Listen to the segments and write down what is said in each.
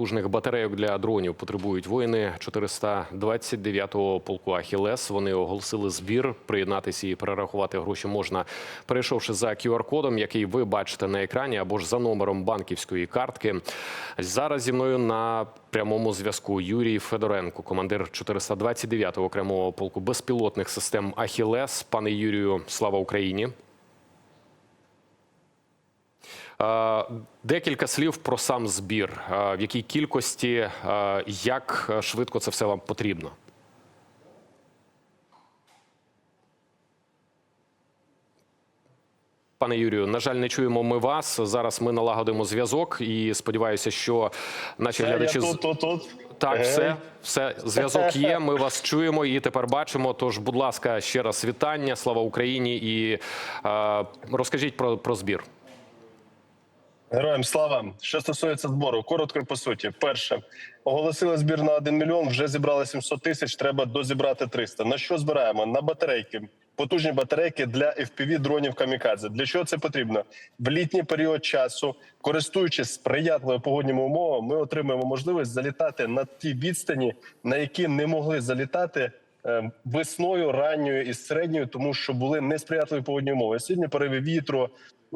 потужних батарейок для дронів потребують воїни 429-го полку Ахілес. Вони оголосили збір. Приєднатися і перерахувати гроші можна, перейшовши за QR-кодом, який ви бачите на екрані, або ж за номером банківської картки. Зараз зі мною на прямому зв'язку Юрій Федоренко, командир 429-го окремого полку безпілотних систем Ахілес. Пане Юрію, слава Україні. Е, Декілька слів про сам збір. Е, В якій кількості, е, як швидко це все вам потрібно? Пане Юрію, на жаль, не чуємо ми вас. Зараз ми налагодимо зв'язок і сподіваюся, що наші глядачі Я тут, тут, тут. так, Ей. все, все, зв'язок є. Ми вас чуємо і тепер бачимо. Тож, будь ласка, ще раз вітання. Слава Україні! І е, розкажіть про, про збір. Героям слава. Що стосується збору, коротко і по суті. Перше, оголосили збір на 1 мільйон, вже зібрали 700 тисяч, треба дозібрати 300. На що збираємо? На батарейки. Потужні батарейки для FPV дронів камікадзе. Для чого це потрібно? В літній період часу, користуючись сприятливими погодніми умовами, ми отримаємо можливість залітати на ті відстані, на які не могли залітати весною, ранньою і середньою, тому що були несприятливі погодні умови. Сьогодні пориви вітру,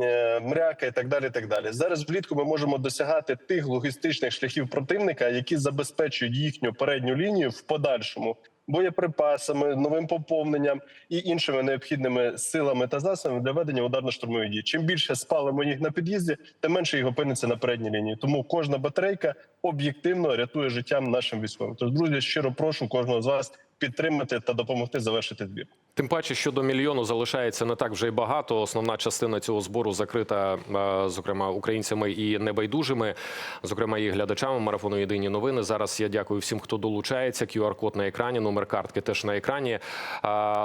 е, мряка і так далі. Так далі. Зараз влітку ми можемо досягати тих логістичних шляхів противника, які забезпечують їхню передню лінію в подальшому боєприпасами, новим поповненням і іншими необхідними силами та засобами для ведення ударно-штурмових дій. Чим більше спалимо їх на під'їзді, тим менше їх опиниться на передній лінії. Тому кожна батарейка об'єктивно рятує життям нашим військовим. Тож, друзі, щиро прошу кожного з вас підтримати та допомогти завершити збір. Тим паче, що до мільйону залишається не так вже й багато. Основна частина цього збору закрита, е, зокрема, українцями і небайдужими, зокрема і глядачами марафону Єдині новини. Зараз я дякую всім, хто долучається. QR-код на екрані, номер картки теж на екрані.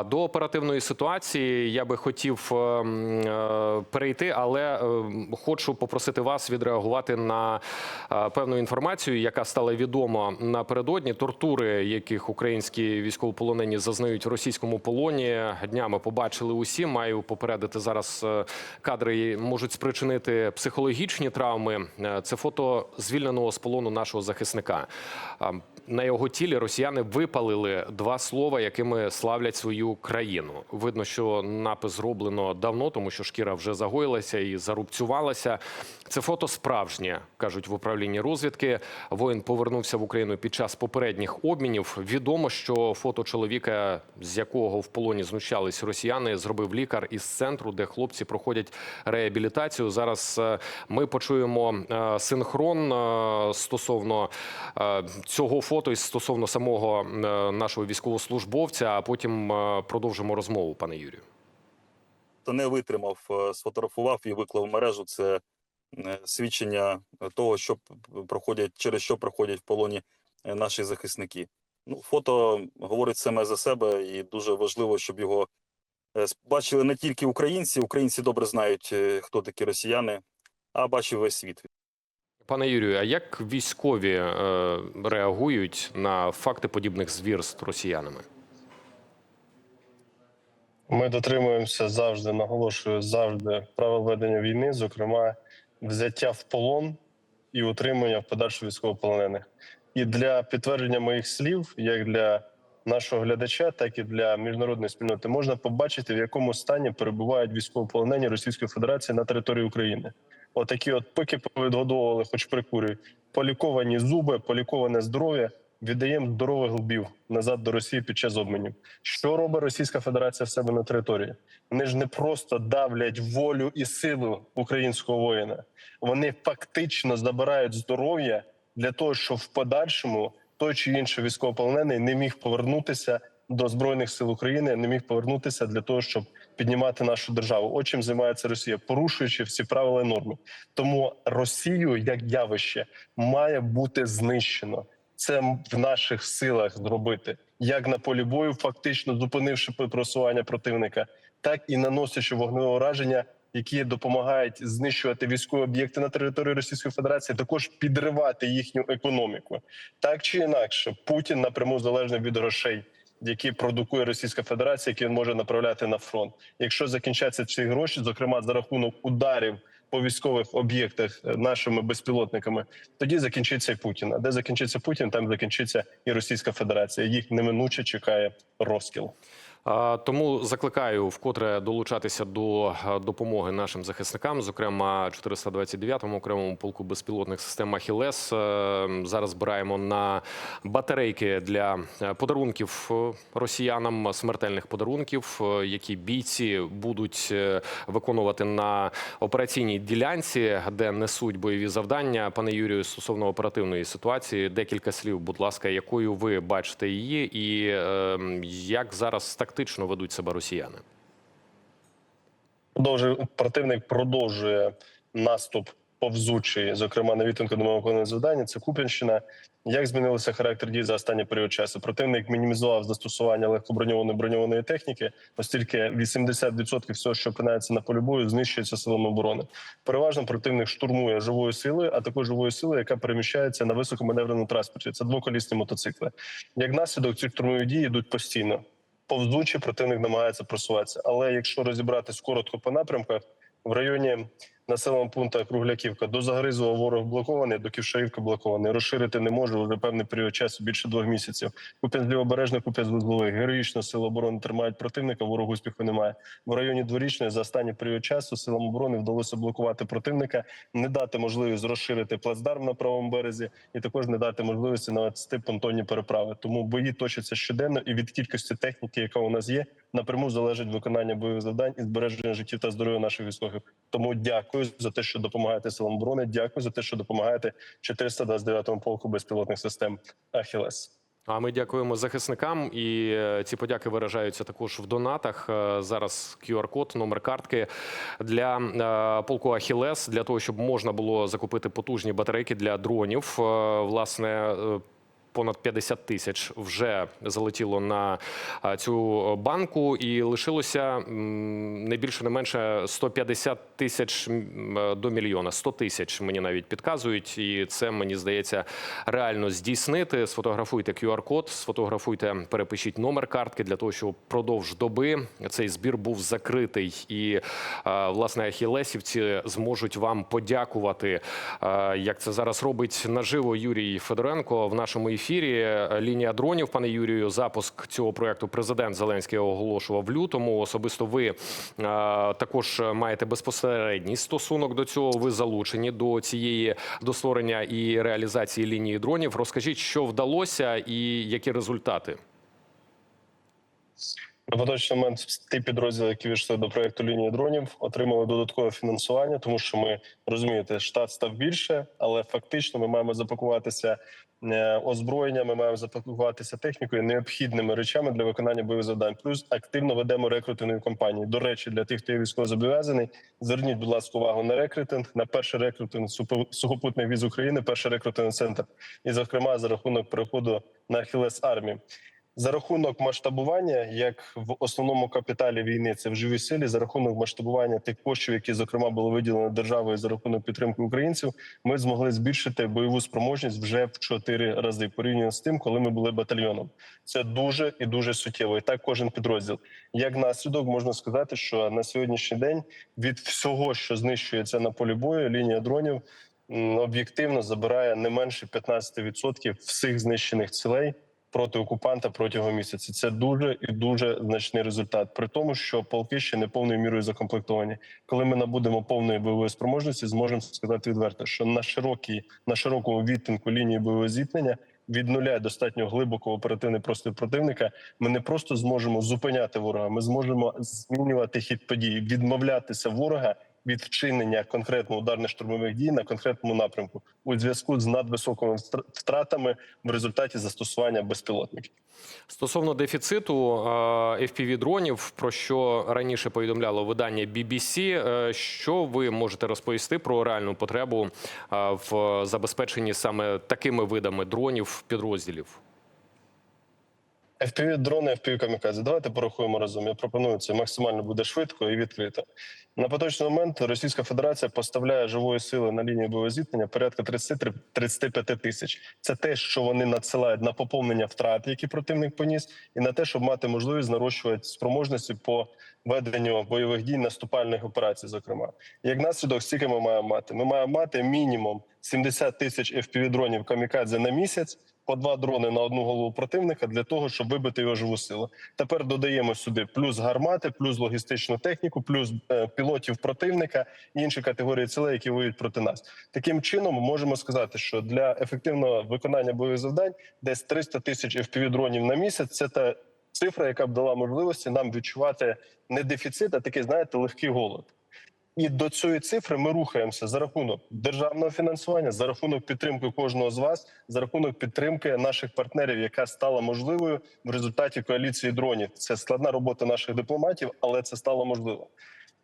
До оперативної ситуації я би хотів е, м, е, перейти, але е, хочу попросити вас відреагувати на е, певну інформацію, яка стала відома напередодні. Тортури, яких українські військовополонені зазнають в російському полоні. Днями побачили усі. Маю попередити зараз. е, Кадри можуть спричинити психологічні травми. Е, Це фото звільненого з полону нашого захисника. На його тілі росіяни випалили два слова, якими славлять свою країну. Видно, що напис зроблено давно, тому що шкіра вже загоїлася і зарубцювалася. Це фото справжнє, кажуть в управлінні розвідки. Воїн повернувся в Україну під час попередніх обмінів. Відомо, що фото чоловіка, з якого в полоні знущались росіяни, зробив лікар із центру, де хлопці проходять реабілітацію. Зараз е, ми почуємо е, синхрон е, стосовно цього фото і стосовно самого нашого військовослужбовця. А потім продовжимо розмову, пане Юрію. хто не витримав, сфотографував і виклав мережу. Це свідчення того, що проходять через що проходять в полоні наші захисники. Ну, фото говорить саме за себе, і дуже важливо, щоб його е, бачили не тільки українці. Українці добре знають, е, хто такі росіяни, а бачив весь світ. Пане Юрію, а як військові е, реагують на факти подібних звірств росіянами? Ми дотримуємося завжди, наголошую завжди правил ведення війни, зокрема взяття в полон і утримання в подальшу військовополонених. І для підтвердження моїх слів, як для нашого глядача, так і для міжнародної спільноти, можна побачити, в якому стані перебувають військовополонені Російської Федерації на території України. Отакі, от поки повідгодовували, хоч прикурюй, поліковані зуби, поліковане здоров'я. Віддаємо здорових голубів назад до Росії під час обмінів. Що робить Російська Федерація в себе на території? Вони ж не просто давлять волю і силу українського воїна. Вони фактично забирають здоров'я для того, щоб в подальшому той чи інший військовополонений не міг повернутися до збройних сил України, не міг повернутися для того, щоб піднімати нашу державу. От чим займається Росія, порушуючи всі правила і норми. Тому Росію як явище має бути знищено. Це в наших силах зробити як на полі бою, фактично зупинивши просування противника, так і наносячи вогневе ураження, які допомагають знищувати військові об'єкти на території Російської Федерації, також підривати їхню економіку. Так чи інакше, Путін напряму залежний від грошей. Які продукує Російська Федерація, які він може направляти на фронт. Якщо закінчаться ці гроші, зокрема за рахунок ударів по військових об'єктах е, нашими безпілотниками, тоді закінчиться і Путін. А де закінчиться Путін, там закінчиться і Російська Федерація. Їх неминуче чекає розкіл. Тому закликаю вкотре долучатися до е, допомоги нашим захисникам, зокрема 429-му окремому полку безпілотних систем Ахілес. Зараз збираємо на батарейки для е, подарунків е, росіянам, смертельних подарунків, е, які бійці будуть е, виконувати на операційній ділянці, де несуть бойові завдання. Пане Юрію, стосовно оперативної ситуації, декілька слів, будь ласка, якою ви бачите її, і е, як зараз тактично ведуть себе росіяни? Продовжує противник продовжує наступ повзучий, зокрема на відтинку до виконання завдання. Це Куп'янщина. Як змінився характер дій за останній період часу? Противник мінімізував застосування легкоброньованої броньованої техніки, оскільки 80% всього, що опинається на полі бою, знищується силами оборони. Переважно противник штурмує живою силою, а також живою силою, яка переміщається на високоманевреному транспорті. Це двоколісні мотоцикли. Як наслідок, ці штурмові дії йдуть постійно. Повзучий противник намагається просуватися. Але якщо розібратись коротко по напрямках, в районі населеного пункту Кругляківка до Загризова ворог блокований, до Ківшаївки блокований. Розширити не може вже певний період часу більше двох місяців. Куп'янськ лівобережний, Куп'янськ вузловий. Героїчно сили оборони тримають противника. Ворогу успіху немає. В районі дворічної за останній період часу силам оборони вдалося блокувати противника, не дати можливість розширити плацдарм на правому березі, і також не дати можливості навести понтонні переправи. Тому бої точаться щоденно, і від кількості техніки, яка у нас є, напряму залежить виконання бойових завдань і збереження життів та здоров'я наших військових. Тому дякую за те, що допомагаєте силам оборони. Дякую за те, що допомагаєте 429-му полку безпілотних систем Ахілес. А ми дякуємо захисникам, і е, ці подяки виражаються також в донатах. Е, Зараз QR-код, номер картки для е, полку Ахілес для того, щоб можна було закупити потужні батарейки для дронів. Власне. Е, Понад 50 тисяч вже залетіло на е, цю банку, і лишилося не більше, не менше 150 тисяч е, до мільйона. 100 тисяч мені навіть підказують, і це мені здається реально здійснити. Сфотографуйте QR-код, сфотографуйте, перепишіть номер картки для того, щоб впродовж доби цей збір був закритий. І е, власне ахілесівці зможуть вам подякувати, е, як це зараз робить наживо Юрій Федоренко в нашому ефірі. Е, Лінія дронів, пане Юрію, запуск цього проекту президент Зеленський оголошував в лютому. Особисто ви е, також маєте безпосередній стосунок до цього. Ви залучені до цієї до створення і реалізації лінії дронів. Розкажіть, що вдалося і які результати. На поточний момент ті підрозділи, які війшли до проекту лінії дронів, отримали додаткове фінансування, тому що ми розумієте, штат став більше, але фактично ми маємо запакуватися е, озброєнням, ми маємо запакуватися технікою, необхідними речами для виконання бойових завдань. Плюс активно ведемо рекрутингові кампанії. До речі, для тих, хто є військовозобов'язаний, зверніть, будь ласка, увагу на рекрутинг, на перший рекрутинг сухопутних віз України, перший рекрутинг центр, і зокрема за рахунок переходу на Ахілес армії. За рахунок масштабування, як в основному капіталі війни, це в живій силі, за рахунок масштабування тих коштів, які зокрема були виділені державою за рахунок підтримки українців, ми змогли збільшити бойову спроможність вже в чотири рази порівняно з тим, коли ми були батальйоном. Це дуже і дуже суттєво. І так кожен підрозділ. Як наслідок можна сказати, що на сьогоднішній день від всього, що знищується на полі бою, лінія дронів об'єктивно забирає не менше 15% всіх знищених цілей проти окупанта протягом місяця. Це дуже і дуже значний результат. При тому, що полки ще не повною мірою закомплектовані. Коли ми набудемо повної бойової спроможності, зможемо сказати відверто, що на широкій на широкому відтинку лінії бойового зіткнення. Від нуля достатньо глибоко оперативний простір противника. Ми не просто зможемо зупиняти ворога, ми зможемо змінювати хід подій, відмовлятися ворога від вчинення конкретно ударних штурмових дій на конкретному напрямку у зв'язку з надвисокими втратами в результаті застосування безпілотників. Стосовно дефіциту fpv дронів, про що раніше повідомляло видання BBC, е, що ви можете розповісти про реальну потребу в забезпеченні саме такими видами дронів підрозділів? FPV дрони, FPV камікадзе. Давайте порахуємо разом. Я пропоную це максимально буде швидко і відкрито. На поточний момент Російська Федерація поставляє живої сили на лінію бойового зіткнення порядка 30-35 тисяч. Це те, що вони надсилають на поповнення втрат, які противник поніс, і на те, щоб мати можливість нарощувати спроможності по веденню бойових дій наступальних операцій. Зокрема, як наслідок, скільки ми маємо мати? Ми маємо мати мінімум 70 тисяч fpv дронів камікадзе на місяць. По два дрони на одну голову противника для того, щоб вибити його живу силу. Тепер додаємо сюди плюс гармати, плюс логістичну техніку, плюс е, пілотів противника і інші категорії цілей, які воюють проти нас. Таким чином, можемо сказати, що для ефективного виконання бойових завдань десь 300 тисяч fpv дронів на місяць. Це та цифра, яка б дала можливості нам відчувати не дефіцит, а такий, знаєте, легкий голод. І до цієї цифри ми рухаємося за рахунок державного фінансування, за рахунок підтримки кожного з вас, за рахунок підтримки наших партнерів, яка стала можливою в результаті коаліції дронів. Це складна робота наших дипломатів, але це стало можливо.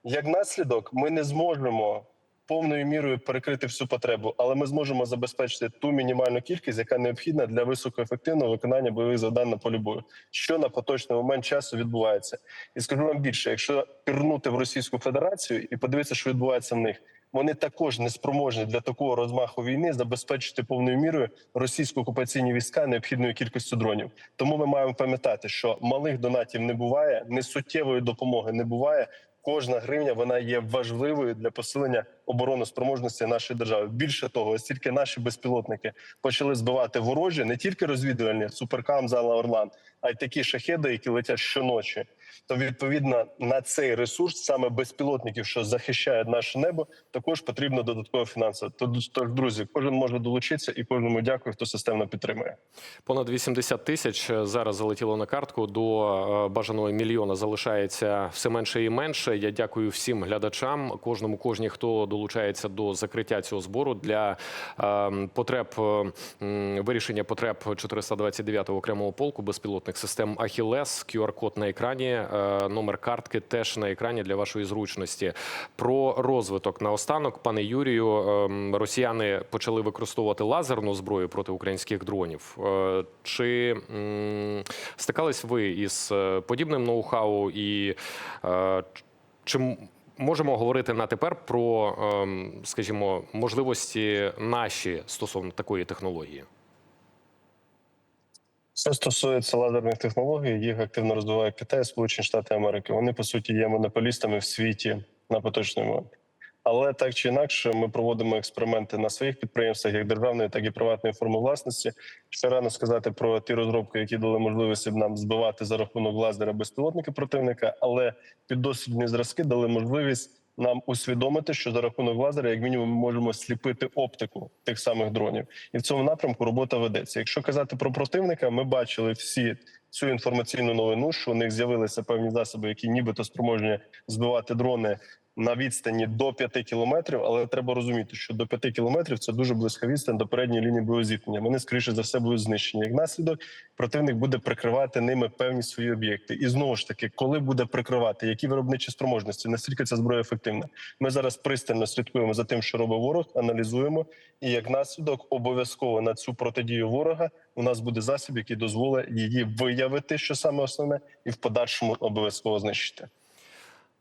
Як наслідок, ми не зможемо повною мірою перекрити всю потребу, але ми зможемо забезпечити ту мінімальну кількість, яка необхідна для високоефективного виконання бойових завдань на полі бою, що на поточний момент часу відбувається. І скажу вам більше, якщо пірнути в Російську Федерацію і подивитися, що відбувається в них. Вони також не спроможні для такого розмаху війни забезпечити повною мірою російсько окупаційні війська необхідною кількістю дронів. Тому ми маємо пам'ятати, що малих донатів не буває, несуттєвої допомоги не буває. Кожна гривня вона є важливою для посилення обороноспроможності нашої держави. Більше того, ось тільки наші безпілотники почали збивати ворожі не тільки розвідувальні суперкам зала Орлан, а й такі шахеди, які летять щоночі. То відповідно на цей ресурс, саме безпілотників, що захищають наше небо, також потрібно додаткове фінансово. Тож, тож, друзі, кожен може долучитися, і кожному дякую, хто системно підтримує. Понад 80 тисяч зараз залетіло на картку. До е, бажаного мільйона залишається все менше і менше. Я дякую всім глядачам, кожному, кожній, хто долучається до закриття цього збору для е, потреб е, вирішення потреб 429-го окремого полку безпілотних систем Ахілес. QR-код на екрані, е, номер картки теж на екрані для вашої зручності. Про розвиток наостанок, пане Юрію, ем, росіяни почали використовувати лазерну зброю проти українських дронів. Е, Чи стикались ви із подібним ноу-хау і е, чи м- можемо говорити на тепер про, ем, скажімо, можливості наші стосовно такої технології? Що стосується лазерних технологій, їх активно розвиває Китай, Сполучені Штати Америки. Вони по суті є монополістами в світі на поточний момент. Але так чи інакше, ми проводимо експерименти на своїх підприємствах, як державної, так і приватної форми власності. Ще рано сказати про ті розробки, які дали можливість нам збивати за рахунок лазера безпілотники противника, але піддослідні зразки дали можливість нам усвідомити, що за рахунок лазера, як мінімум, ми можемо сліпити оптику тих самих дронів, і в цьому напрямку робота ведеться. Якщо казати про противника, ми бачили всі цю інформаційну новину, що у них з'явилися певні засоби, які нібито спроможні збивати дрони на відстані до 5 кілометрів. Але треба розуміти, що до 5 кілометрів це дуже близька відстань до передньої лінії бойового зіткнення. Вони скоріше за все будуть знищені. Як наслідок, противник буде прикривати ними певні свої об'єкти. І знову ж таки, коли буде прикривати, які виробничі спроможності, наскільки ця зброя ефективна. Ми зараз пристально слідкуємо за тим, що робить ворог, аналізуємо. І як наслідок, обов'язково на цю протидію ворога у нас буде засіб, який дозволить її виявити, що саме основне, і в подальшому обов'язково знищити.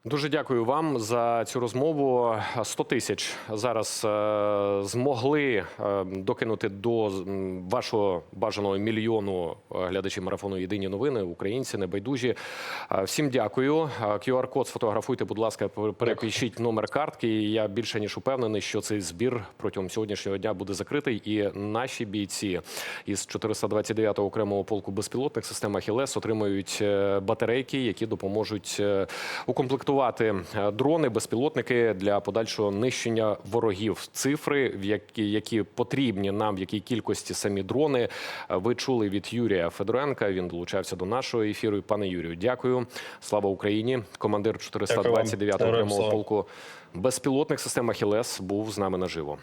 Дуже дякую вам за цю розмову. 100 тисяч зараз е, змогли е, докинути до вашого бажаного мільйону е, глядачів марафону Єдині новини, українці небайдужі. Всім дякую. Е, QR-код сфотографуйте, будь ласка, пер- перепишіть номер картки. І Я більше ніж упевнений, що цей збір протягом сьогоднішнього дня буде закритий. І наші бійці із 429-го окремого полку безпілотних систем Ахілес отримають батарейки, які допоможуть укомплектувати е, дрони, безпілотники для подальшого нищення ворогів. Цифри, які, які потрібні нам, в якій кількості самі дрони. е, Ви чули від Юрія Федоренка. Він долучався до нашого ефіру. Пане Юрію, дякую. Слава Україні! Командир 429-го прямого полку безпілотних систем Ахілес був з нами наживо.